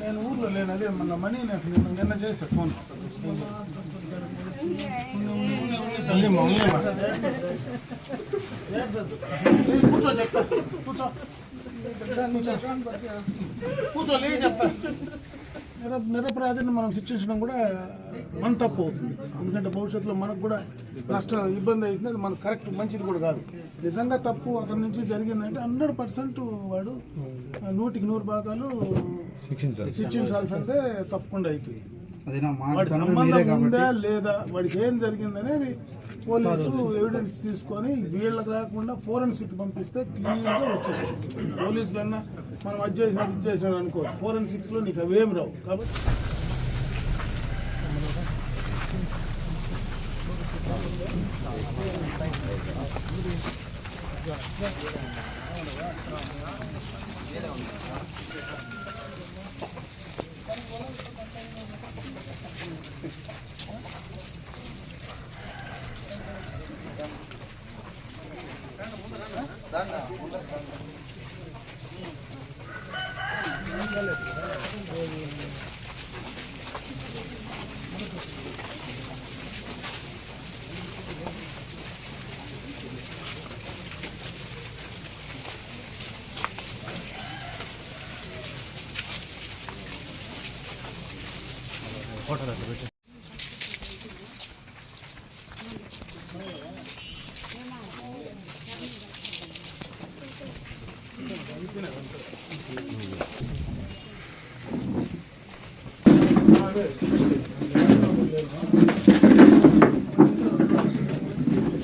నేను ఊర్లో లేను అదే మొన్న మనీ నాకు నేను నిన్న చేసా ఫోన్. ఉండిమ్మా, కూర్చో చెప్తా. కూర్చో. కూర్చో. లే చెప్తా. నిరపరాధిని మనం శిక్షించడం కూడా మన తప్పు. అవుతుంది ఎందుకంటే భవిష్యత్తులో మనకు కూడా నష్టం ఇబ్బంది అవుతుంది అది మనకు కరెక్ట్ మంచిది కూడా కాదు. నిజంగా తప్పు అతని నుంచి జరిగిందంటే హండ్రెడ్ పర్సెంట్ వాడు నూటికి నూరు భాగాలు శిక్షించాల్సిందే. తప్పకుండా అవుతుంది. అది నా మాట వాడి సంబంధం ఉందా లేదా వాడికి ఏం జరిగిందనేది పోలీసు ఎవిడెన్స్ తీసుకొని వీళ్ళకి లేకుండా ఫోరెన్సిక్ పంపిస్తే క్లీన్గా వచ్చేస్తుంది. పోలీసులన్నా మనం అది చేసినాడు ఇది చేసినాడు అనుకో ఫోరెన్సిక్స్లో నీకు అవేం రావు. కాబట్టి 走，你先带，你先，你先。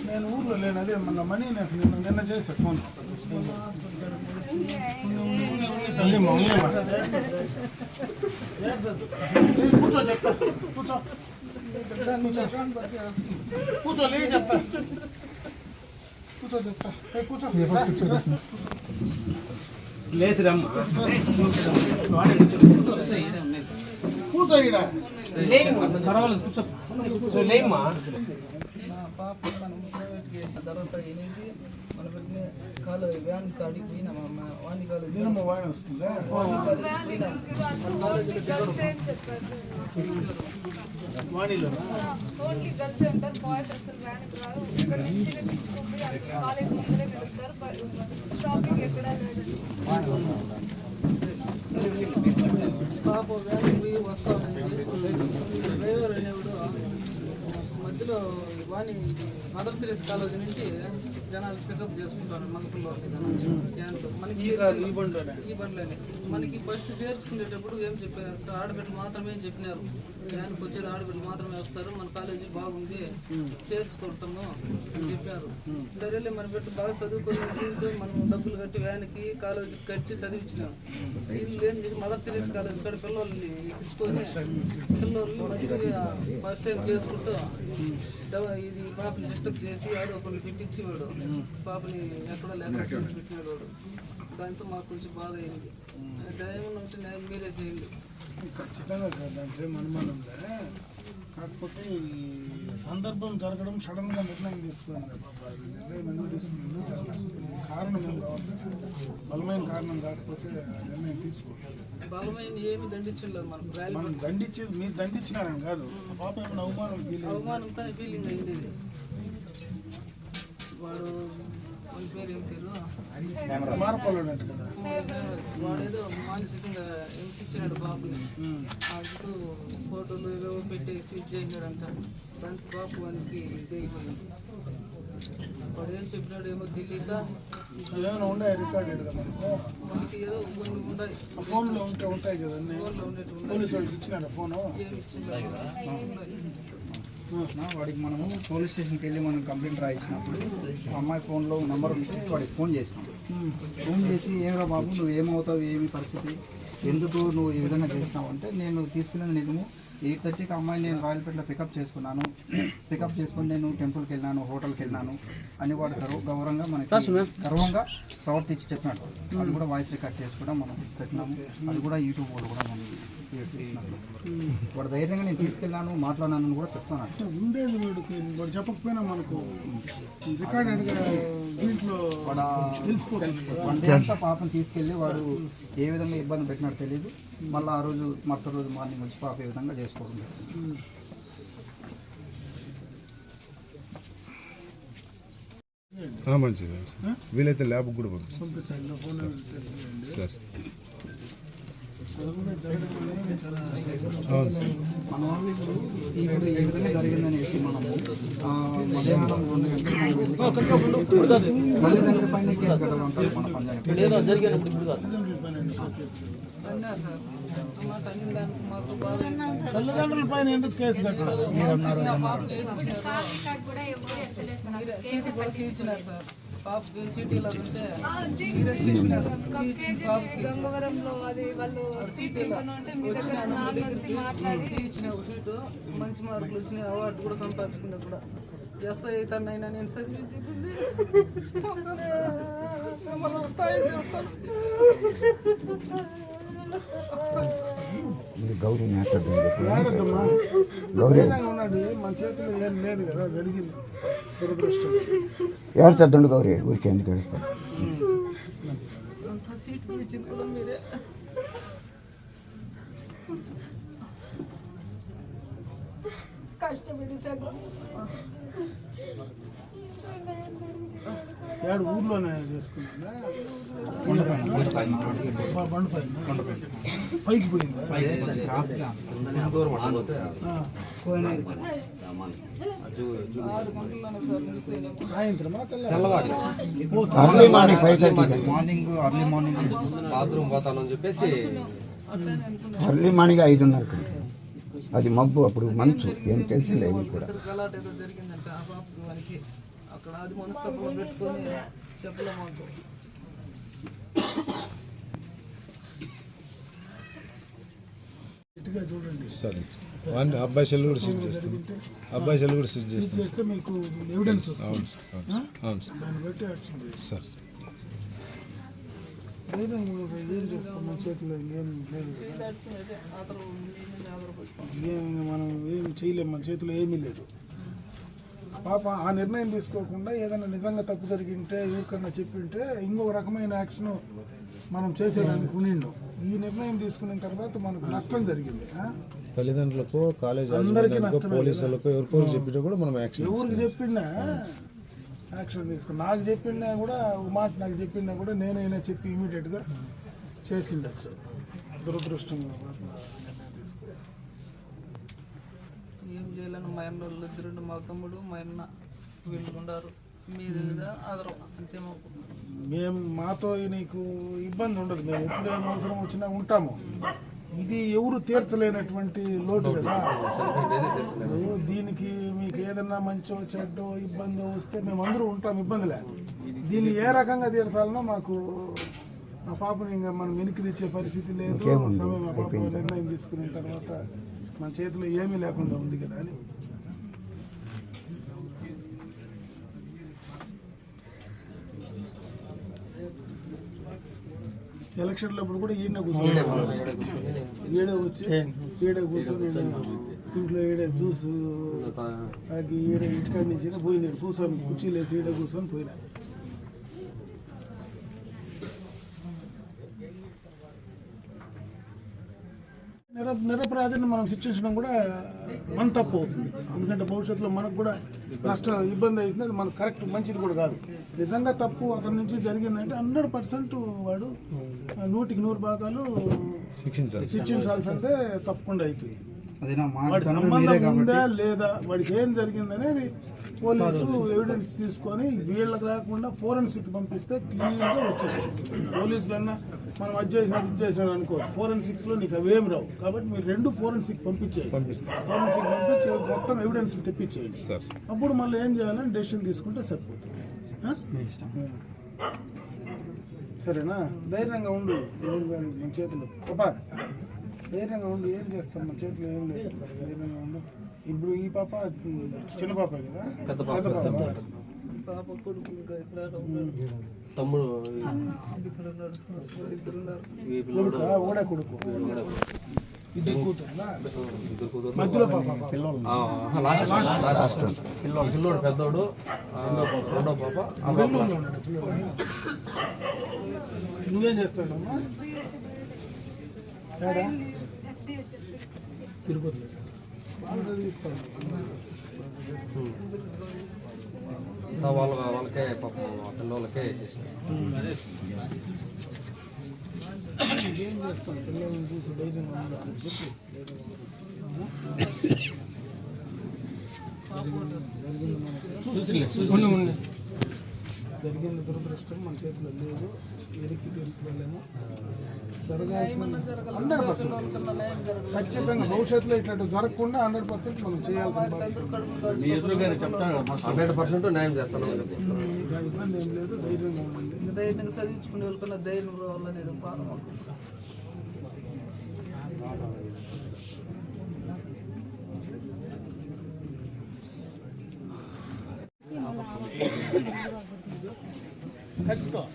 నేను ఊర్లో లేను అదే మొన్న మనీ నాకు నిన్న నిన్న చేసా ఫోన్. లే, కూర్చో చెప్తా కూర్చో కూర్చో చెప్తా కూర్చో చెప్తా కూర్చో రా. కూర్చో ఈడ నా పాప మనం ప్రైవేట్ చేసిన తర్వాత అనేది కాలు వ్యాన్ కాడికి పోయినా మా వాణి కాలేజ్ దినము వాయిన వస్తుందా వాణి కాలేజ్ పోయినా ఓన్లీ గర్ల్స్ ఉంటారు బాయ్స్ అసలు వ్యాన్కి రారు ఇక్కడ నుంచి తెచ్చుకుంటే అసలు కాలేజ్ ముందరే వెళ్తారు స్టాపింగ్ ఎక్కడా లేదండి పాప వ్యాన్ పోయి వస్తా ఉంది డ్రైవర్ అనేవాడు మధ్యలో వాణి మదర్ తెరేస్ కాలేజ్ నుంచి జనాలు పికప్ చేసుకుంటారు మగపిల్లలు క్యాన్లో మనకి ఈ బండిలోనే? మనకి ఫస్ట్ చేర్చుకునేటప్పుడు ఏం చెప్పారు? ఆడబిడ్డలు మాత్రమే చెప్పినారు. వ్యాన్కి వచ్చేది? ఆడబిడ్డలు మాత్రమే వస్తారు. మన కాలేజీ బాగుంది. చేర్చుకుంటాము అని చెప్పారు. సరేలే మన బిడ్డ బాగా చదువుకుని మనం డబ్బులు కట్టి వ్యాన్కి కాలేజీకి కట్టి చదివించినాం. వీళ్ళు ఏం చేసి మదర్ తెరీస్ కాలేజ్ ఇక్కడ పిల్లల్ని ఎక్కించుకొని పిల్లల్ని మంచిగా పరిచయం చేసుకుంటూ ఇది పాపని డిస్టర్బ్ చేసి ఆడు ఒకళ్ళు పెట్టించేవాడు. పాపని ఎక్కడో లేక చేసి పెట్టినాడు వాడు దాంతో మాకు కొంచెం బాధ అయింది. దయం ఉంటే నేను మీరే చేయండి. ఖచ్చితంగా దాంట్లో అనుమానం కాకపోతే ఈ సందర్భం జరగడం సడన్గా నిర్ణయం తీసుకుంది పాప ఈ నిర్ణయం ఎందుకు ఈ కారణం ఏం కావాలి? బలమైన కారణం కాకపోతే నిర్ణయం తీసుకోవాలి బలమైన ఏమి దండించలేదు మనకు ర్యాలీ మనం దండించి మీరు దండించినారని కాదు. పాప ఏమైనా అవమానం ఫీల్ అయింది అవమానంతో ఫీలింగ్ అయింది. వాడు వాడి పేరు ఏం పేరు? వాడేదో మానసికంగా హింసించినాడు బాబుని. అందుకు ఫోటోలు ఏవేవో పెట్టేసి ఇది చేసినాడంట. దానికి బాబు వానికి ఇది అయిపోయింది. వాడు ఏం చెప్పినాడు ఏమో తెలియక ఏమైనా ఉండే రికార్డెడ్ కదా మనకు ఏదో ఉండాలి. ఫోన్లో ఉంటే ఉంటాయి కదా అన్నీ. ఫోన్లో ఉండేటువంటి పోలీసు వాళ్ళకి ఇచ్చినాడు ఫోను? ఏమి ఇచ్చింది వాడికి మనము పోలీస్ స్టేషన్కి వెళ్ళి మనం కంప్లైంట్ రాయించినప్పుడు అమ్మాయి ఫోన్లో నెంబర్ ఉంటే వాడికి ఫోన్ చేసినాం. ఫోన్ చేసి ఏమరా బాబు నువ్వు ఏమవుతావు? ఏమి పరిస్థితి? ఎందుకు నువ్వు ఈ విధంగా చేసినావు? అంటే నేను తీసుకునేది నిజము ఎయిట్ థర్టీకి అమ్మాయి నేను రాయలపేటలో పికప్ చేసుకున్నాను. పికప్ చేసుకొని నేను టెంపుల్కి వెళ్ళినాను హోటల్కి వెళ్ళినాను అని వాడు గర్వ గౌరవంగా మనకి గర్వంగా ప్రవర్తించి చెప్పినాడు. అది కూడా వాయిస్ రికార్డ్ చేసి కూడా మనం పెట్టినాము. అది కూడా యూట్యూబ్ కూడా మనం వాడు ధైర్యంగా నేను తీసుకెళ్ళాను మాట్లాడినాను కూడా చెప్తాను ఉండేది వీడికి వాడు చెప్పకపోయినా మనకు రికార్డెడ్గా దీంట్లో అంతా పాపం తీసుకెళ్ళి వాడు ఏ విధంగా ఇబ్బంది పెట్టినాడో తెలియదు మళ్ళీ ఆ రోజు మరుసటి రోజు మార్నింగ్ వచ్చి పాప ఏ విధంగా చేసుకోవడం జరిగింది. మంచిది. వీలైతే ల్యాబ్కి కూడా పంపిస్తాం. పంపించండి నా ఫోన్ నెంబర్ తెలియజేయండి. సార్ అది కూడా జరగడం అనేది చాలా అవును సార్ మన వాళ్ళు ఇప్పుడు ఈ విధంగా ఈ విధంగా జరిగిందనేసి మనము ఆ, మధ్యాహ్నం రెండు గంటలకు పైన కేసు కట్టాలంటారు మన పంచాయతీ. తల్లిదండ్రుల పైన ఎందుకు కేసు కట్టాలి ఆ పాపకి సీటీలో ఉంటే గంగవరంలో అది వాళ్ళు సీట్ ఇచ్చిన ఒక సీటు మంచి మార్కులు వచ్చినాయి అవార్డు కూడా సంపాదించుకున్నా కూడా. ఎస్ఐ అయినా నేను చదివి చెప్పింది మనం స్థాయి చేస్తాను ఏడద్దమ్మా ధైర్యంగా ఉన్నాడు మన చేతిలో ఏం లేదు కదా జరిగింది దురదృష్టం ఏడ్చద్దండు గౌరీ ఊరికే ఎందుకు ఏడుస్తాడు అంత సీటు ఇచ్చింది కూడా మీరే ఏడు ఊర్లోనే చేసుకున్నా బండ పైన పైకి పోయింది? సాయంత్రం early morning five thirty morning early morning bathroom పోతానని చెప్పేసి అర్లీ మార్నింగ్ ఐదున్నర అది మబ్బు అప్పుడు మంచు. ఏం తెలిసిందే ఏమి కూడా. అక్కడ అది మనస్తత్వం పెట్టుకొని చెప్పలే మాకు. చూడండి. సరే. వాడిని అబ్బాయి సెల్ కూడా స్విచ్ చేస్తాం. అబ్బాయి సెల్ కూడా ఇది చేస్తాం. చేస్తే మీకు ఎవిడెన్స్ అవును సార్. అవును సార్. దాన్ని బట్టి యాక్షన్ సార్. ఏం చేస్తాం? మన చేతిలో ఏం లేదు ఏం మనం ఏం చేయలేం. మన చేతిలో ఏమీ లేదు. పాప ఆ నిర్ణయం తీసుకోకుండా ఏదైనా నిజంగా తప్పు జరిగింటే ఎవరికన్నా చెప్పింటే ఇంకొక రకమైన యాక్షన్ మనం చేసేదానికి ఉండిండు. ఈ నిర్ణయం తీసుకున్న తర్వాత మనకు నష్టం జరిగింది? తల్లిదండ్రులకు కాలేజ్ అందరికీ నష్టమే పోలీసులకు ఎవరికో చెప్పినా కూడా మనం యాక్షన్ ఎవరికి చెప్పినా యాక్షన్ తీసుకుని నాకు చెప్పినా కూడా మాట నాకు చెప్పినా కూడా నేనైనా చెప్పి ఇమీడియట్గా చేసిండొచ్చు. దురదృష్టం పాప నిర్ణయం తీసుకుని ఏం చేయాలని. మా అన్న వాళ్ళు ఇద్దరు మా తమ్ముడు మా అన్న వీళ్ళు ఉన్నారు మీరు ఆధారం అంతే మాకు. మేము మాతో నీకు ఇబ్బంది ఉండదు. మేము ఎప్పుడు ఏం అవసరం వచ్చినా ఉంటాము. ఇది ఎవరు తీర్చలేనటువంటి లోటు కదా. దీనికి మీకు ఏదన్నా మంచో చెడ్డో ఇబ్బందో వస్తే మేము అందరూ ఉంటాం ఇబ్బందిలే. దీన్ని ఏ రకంగా తీర్చాలనో మాకు మా పాపని ఇంకా మనం వెనక్కి తెచ్చే పరిస్థితి లేదు. సమయం మా పాప నిర్ణయం తీసుకున్న తర్వాత మన చేతిలో ఏమీ లేకుండా ఉంది కదా అని. ఎలక్షన్లో అప్పుడు కూడా ఈయన కూర్చొని ఈడే వచ్చి ఈడే కూర్చొని ఇంట్లో ఈడే జ్యూస్ ఈడే ఇంటికాడి నుంచి పోయింది కూర్చొని కుర్చీలు వేసి ఈడే కూర్చొని పోయినా నిర నిరపరాధిని మనం శిక్షించడం కూడా మన తప్పు అవుతుంది. ఎందుకంటే భవిష్యత్తులో మనకు కూడా నష్టం ఇబ్బంది అవుతుంది. అది మనకు కరెక్ట్ మంచిది కూడా కాదు. నిజంగా తప్పు అతని నుంచి జరిగిందంటే హండ్రెడ్ పర్సెంట్ వాడు నూటికి నూరు భాగాలు శిక్షించాలి శిక్షించాల్సిందే తప్పకుండా అవుతుంది. వాడి సంబంధం ఉందా లేదా? వాడికి ఏం జరిగింది అనేది పోలీసు ఎవిడెన్స్ తీసుకొని వీళ్ళకి లేకుండా ఫోరెన్సిక్ పంపిస్తే క్లియర్గా వచ్చేస్తుంది. పోలీసులన్నా మనం అది చేసినాడు ఇది చేసినాడు అనుకో ఫోరెన్సిక్స్లో నీకు అవేం రావు. కాబట్టి మీరు రెండు ఫోరెన్సిక్ పంపించేయండి. ఫోరెన్సిక్ పంపించి మొత్తం ఎవిడెన్స్ తెప్పించేయండి. అప్పుడు మళ్ళీ ఏం చేయాలని డెసిషన్ తీసుకుంటే సరిపోతుంది. సరేనా? ధైర్యంగా ఉండు. మన చేతిలో. పాపా ధైర్యంగా ఉండు. ఏం చేస్తాం? మన చేతిలో ఏం లేదు. ధైర్యంగా ఉండు. ఇప్పుడు ఈ పాప చిన్న పాప కదా? పెద్ద పాప. పాప కొడుకు ఇంకా ఇక్కడ తమ్ముడు ఇక్కడ వాళ్ళు ఇద్దరు ఉన్నారు పిల్లోడు కొడుకా? ఇద్దరు. మధ్యలో పెద్దోడు. రెండో పాప. నువ్వేం చేస్తాడమ్మా తిరుపతిలో బాగా చదివిస్తాడు అంతా వాళ్ళ వాళ్ళకే పాపం ఆ పిల్లోళ్ళకే చేసినారు ఏం చేస్తాం? పిల్లల్ని చూసి ధైర్యం ఉందా అని చెప్పి ధైర్యం ఉందా? జరిగింది మనకి జరిగింది దురదృష్టం మన చేతిలో లేదు. ఎరికి తీసుకువెళ్ళాము. జరగాల్సిన హండ్రెడ్ పర్సెంట్. ఖచ్చితంగా భవిష్యత్తులో ఇట్లాంటి జరగకుండా హండ్రెడ్ పర్సెంట్ మనం చేయాల్సిన హండ్రెడ్ పర్సెంట్ న్యాయం ఇంకా ఇబ్బంది ఏం లేదు ధైర్యంగా ఉండండి. ధైర్యంగా చదివించుకునే వాళ్ళకన్నా ధైర్యం రావాలనేది బాధ మాకు ఖచ్చితం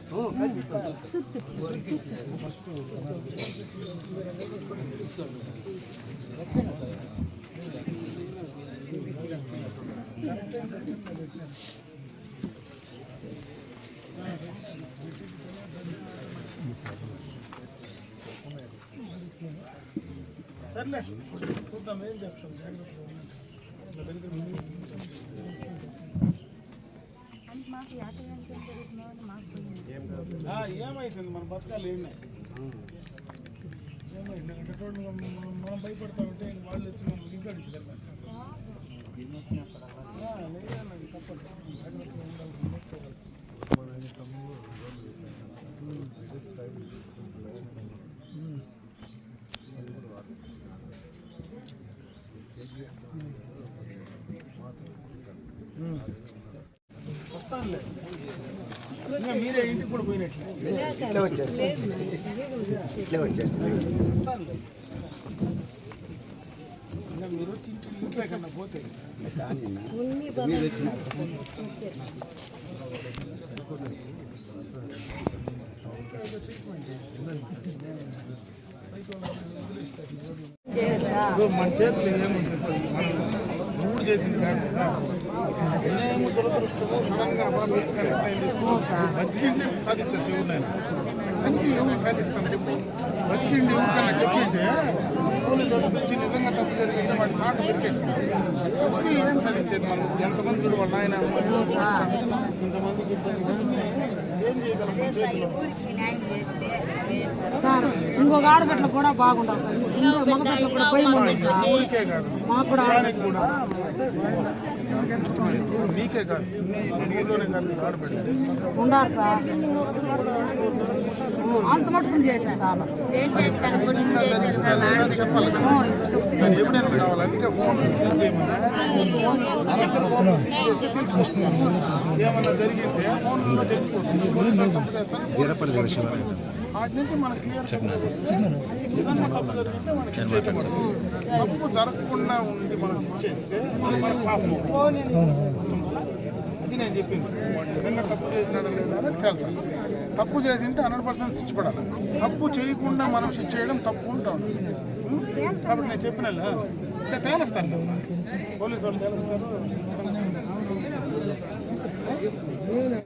సర్లే చూద్దాం ఏం చేస్తాం? జాగ్రత్తగా దగ్గర నా దగ్గర ఉంది. ఆ, ఏమైంది మన బతకాలు ఏమి ఏమైంది? మనం మనం భయపడతా ఉంటే ఇంక వాళ్ళు వచ్చి మనం ఇంట్లో నుంచి తప్పదు జాగ్రత్తగా ఉండాల్సిందే చేయాల్సిందే. వస్తానులే ఇంకా మీరే ఇంటికి కూడా పోయినట్లే ఇట్లా వచ్చేస్తుంది ఇట్లా వచ్చేస్తుంది మీరు ఇంట్లో కన్నా పోతే మన చేతులు ఏముంటుంది మనం మూడు చేసింది కాకుండా నేను దురదృష్టము సడన్గా బాగా అయింది బతికిండి సాధించచ్చు నేను అన్ని ఎవరు సాధిస్తాం చెప్పు బతికిండి ఎవరికన్నా చెప్పింటే పోలీసు వాళ్ళు నిజంగా తప్పు జరిగింది వాడి మాట పెట్టేస్తాం వచ్చి ఏం సాధించేది మనం ఎంతమంది చూడు వాళ్ళ ఆయన అమ్మ ఇంతమందికి ఏం చేయగలం చేతిలో ఇంకొక ఆడబిడ్డలు కూడా బాగుంటారు సార్. ఇంకో మగబిడ్డలు కూడా భయం ఉంది సార్. మాకు కూడా ఉండాలి సార్. అంత మటుకు చేశాను సార్? ఫోన్ ఫోన్ ఏమన్నా జరిగింటే తప్పు చేస్తారు. వాటి నుంచి మనకు క్లియర్ ఏదన్నా తప్పు జరిగితే మనకి తప్పు జరగకుండా ఉండి మనం చేస్తే మన పాపం అది నేను చెప్పింది నిజంగా తప్పు చేసినాడా లేదా అనేది తప్పు చేసింటే హండ్రెడ్ పర్సెంట్ శిక్ష పడాలి తప్పు చేయకుండా మనం శిక్ష చేయడం తప్పు ఉంటాం కాబట్టి నేను చెప్పిన తేలుస్తాను పోలీసు వాళ్ళు తేలుస్తారు తేలుస్తారు.